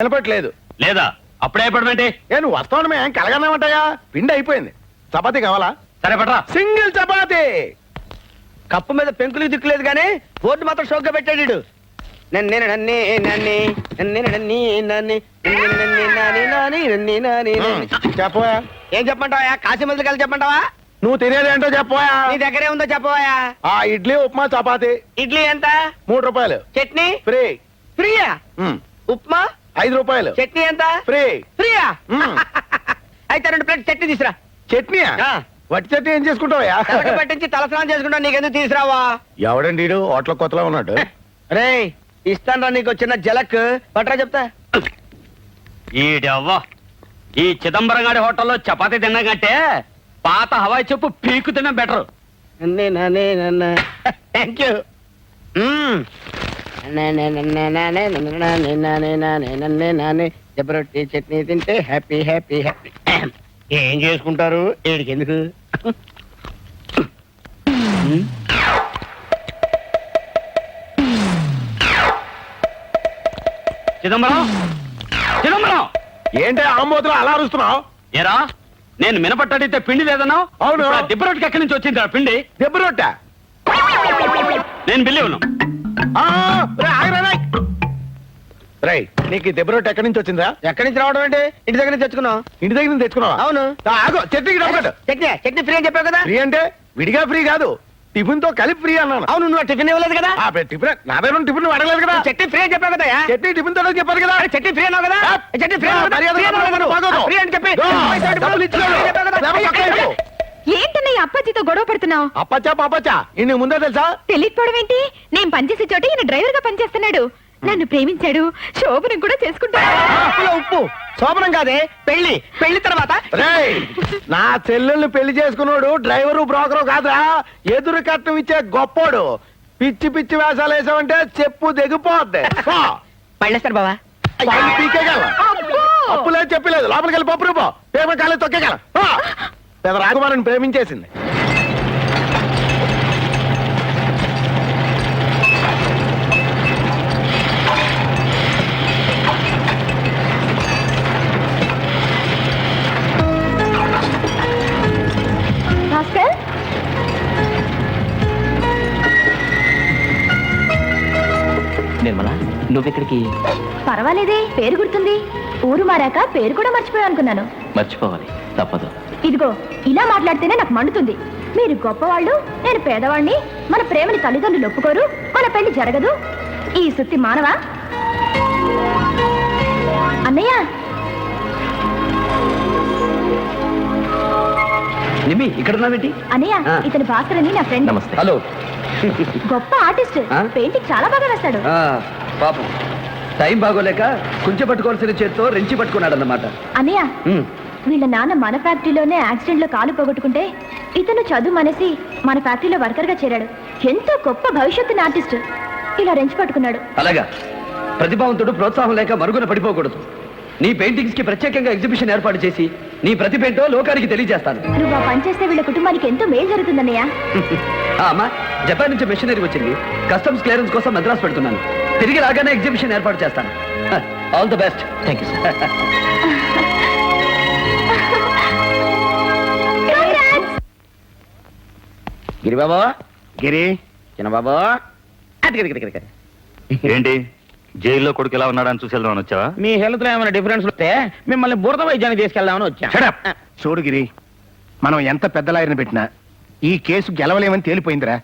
వినపట్లేదు లేదా అప్పుడే పడమంటే ఏ నువ్వు వస్తావు మేము కలగన్నామంటాయా పిండి అయిపోయింది చపాతీ కావాలా సరే పట్రా సింగిల్ చపాతీ కప్పు మీద పెంకులు దిక్కులేదు కానీ బోర్డు మాత్రం షోక్గా పెట్టాడు ఈడు. నన్నే నన్నే నన్నే నన్నే నన్నే నన్నే నన్నే నన్నే నాని నాని నన్నే నాని. చెప్పవా ఏం చెప్పమంటావా కాశీ మందులు కలిసి చెప్పమంటావా నువ్వు తినేదేంటో చెప్పవా నీ దగ్గరే ఉందో చెప్పవా ఆ ఇడ్లీ ఉప్మా చపాతీ ఇడ్లీ ఎంత మూడు రూపాయలు చట్నీ ఫ్రీ ఫ్రీయా ఉమ్, ఉప్మా ఐదు రూపాయలు. చట్నీ ఎంత? ఫ్రీ. ఫ్రీయా. అయితే రెండు ప్లేట్ చట్నీ తీసురా. చట్నీయా? ఆ. వట్టి చట్నీ ఏం చేసుకుంటావయ్యా? తలకి పట్టించి తలస్నానం చేసుకుంటా నీకెందుకు తీసురావా ఎవడండి వీడు హోటల్ కొత్తలో ఉన్నాడు. రే ఇస్తాను నీకు చిన్న జలక్. పట్రా చెప్తా. ఈడవ్వ? ఈ చిదంబరం గారి హోటల్లో చపాతీ తినడం కంటే పాత హవాయి చెప్పు పీకు తినడం బెటర్. థ్యాంక్ యూ జబరొట్టి చట్నీ తింటే హ్యాపీ హ్యాపీ హ్యాపీ ఏం చేసుకుంటారు? ఏడికి ఎందుకు చిదంబరం? చిదంబరం! ఏంటి ఆంబోతులు అలా అరుస్తున్నావు? ఏరా? నేను మినపట్టడితే పిండి లేదన్నావు? అవును. దిబ్బరొట్టుకి ఎక్కడి నుంచి వచ్చింది పిండి? దెబ్బ రొట్టె నేను బిల్లి ఉన్నాను నీకు ఈ దెబ్బ ఎక్కడి నుంచి వచ్చిందా ఎక్కడి నుంచి రావడం అంటే ఇంటి దగ్గర నుంచి తెచ్చుకున్నాం ఇంటి దగ్గర నుంచి తెచ్చుకున్నావా? అవును. ఆ, ఆగు చట్నీకి డబ్బు కట్టు. చట్నీ చట్నీ ఫ్రీ అని చెప్పావు కదా? ఫ్రీ అంటే విడిగా ఫ్రీ కాదు. టిఫిన్తో కలిపి ఫ్రీ అన్నాను. అవును నువ్వు టిఫిన్ ఇవ్వలేదు కదా? టిఫిన్ నా దగ్గర టిఫిన్ నువ్వు అడగలేదు కదా? చట్నీ ఫ్రీ అని చెప్పావు కదా చట్నీ టిఫిన్తో చెప్పారు కదా? చట్నీ ఫ్రీ అన్నావు కదా? ఆ, చట్నీ ఫ్రీ. ఫ్రీ అని చెప్పి ఇవ్వు. ఏంటన్నయ్య అప్పాజీతో గొడవ పడుతున్నావు? అప్పచ్చా పాపచ్చా ఇన్ని ముందే తెలుసా? తెలియకపోవడం ఏంటి? నేను పనిచేసే చోట ఈయన డ్రైవర్గా పనిచేస్తున్నాడు. నన్ను ప్రేమించాడు. శోభనం కూడా చేసుకుంటాడు. ఉప్పు. శోభనం కాదే పెళ్ళి పెళ్ళి తర్వాత. రేయ్ నా చెల్లెల్ని పెళ్ళి చేసుకున్నాడు డ్రైవరు బ్రోకరు కాదురా. ఎదురు కట్నం ఇచ్చే గొప్పోడు. పిచ్చి పిచ్చి వేషాలు వేసావంటే చెప్పు దిగిపోద్ది పో. పళ్ళేస్తారు బావా. పళ్ళు పీకేయగల అబ్బో! అప్పు లేదు చెప్పలేదు. లోపలికి వెళ్ళి పప్పు రూపో పేపర్ కాలేదు తొక్కేగల పెద్ద రాకుమారిని ప్రేమించేసింది. భాస్కర్? నిర్మల నువ్వెక్కడికి? పర్వాలేదే పేరు గుర్తుంది. ఊరు మారాక పేరు కూడా మర్చిపోయా అనుకున్నాను మర్చిపోవాలి తప్పదు. ఇదిగో ఇలా మాట్లాడితేనే నాకు మండుతుంది. మీరు గొప్పవాళ్ళు నేను పేదవాణ్ణి మన ప్రేమని తల్లిదండ్రులు ఒప్పుకోరు మన పెళ్ళి జరగదు. ఈ సుత్తి మానవా? అన్నయ్య! నిమి ఇక్కడ ఉన్నావేంటి అన్నయ్య. ఇతని భాస్కర్ అని నా ఫ్రెండ్. నమస్తే. హలో. గొప్ప ఆర్టిస్ట్. ఆ? పెయింటింగ్ చాలా బాగా వేస్తాడు. పాపం. టైం బాగోలేక కుంచె పట్టుకోవాల్సిన చేత్తో రెంచి పట్టుకున్నాడు అన్నమాట అన్నయ్య వీళ్ళ నాన్న మన ఫ్యాక్టరీలోనే యాక్సిడెంట్లో కాలు పోగొట్టుకుంటే ఇతను చదువు మనేసి మన ఫ్యాక్టరీలో వర్కర్గా చేరాడు. ఎంతో గొప్ప భవిష్యత్తు ఆర్టిస్ట్. ఇలా రెంచి పట్టుకున్నాడు. అలాగా. ప్రతిభావంతుడు ప్రోత్సాహం లేక మరుగున పడిపోకూడదు. నీ పెయింటింగ్స్కి ప్రత్యేకంగా ఎగ్జిబిషన్ ఏర్పాటు చేసి నీ ప్రతిభ ఏంటో లోకానికి తెలియజేస్తాను. నువ్వు ఆ పని చేస్తే వీళ్ళ కుటుంబానికి ఎంతో మేలు జరుగుతుందన్నయ్య. అమ్మా జపాన్ నుంచి మెషినరీ వచ్చింది. కస్టమ్స్ క్లియరెన్స్ కోసం మద్రాసు పెడుతున్నాను. తిరిగి రాగానే ఎగ్జిబిషన్ ఏర్పాటు చేస్తాను. All the best. Thank you Giribabu Giri. Chinnababu. ఏంటి? జైల్లో కొడుకు ఎలా ఉన్నాడని చూసి వెళ్దామని వచ్చావా? మీ హెల్త్లో ఏమైనా డిఫరెన్స్ వస్తే మిమ్మల్ని బురద వైద్యానికి తీసుకెళ్దామని వచ్చా. చూడు గిరి మనం ఎంత పెద్ద లాయర్ని పెట్టినా ఈ కేసు గెలవలేమని తేలిపోయిందిరా.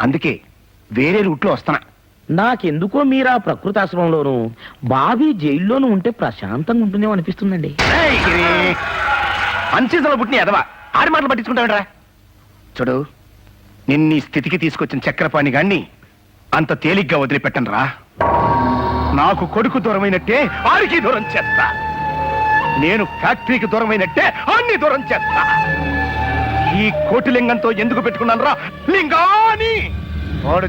అందుకే వేరే రూట్లో వస్తున్నా. నాకెందుకో మీరు ఆ ప్రకృతి ఆశ్రమంలోను బావి జైల్లోనూ ఉంటే ప్రశాంతంగా ఉంటుందేమో అనిపిస్తుందండి. అన్సీజన్లో పుట్టిన ఎదవా ఆడి మాటలు పట్టించుకుంటావిడ్రా చూడు నిన్ని స్థితికి తీసుకొచ్చిన చక్రపాణి గాన్ని అంత తేలిగ్గా వదిలిపెట్టను రా నాకు కొడుకు దూరమైనట్టే ఆడికి దూరం చేస్తా. నేను ఫ్యాక్టరీకి దూరమైనట్టే అన్ని దూరం చేస్తా. ఈ కోటిలింగంతో ఎందుకు పెట్టుకున్నాను రా లింగాని! వాడు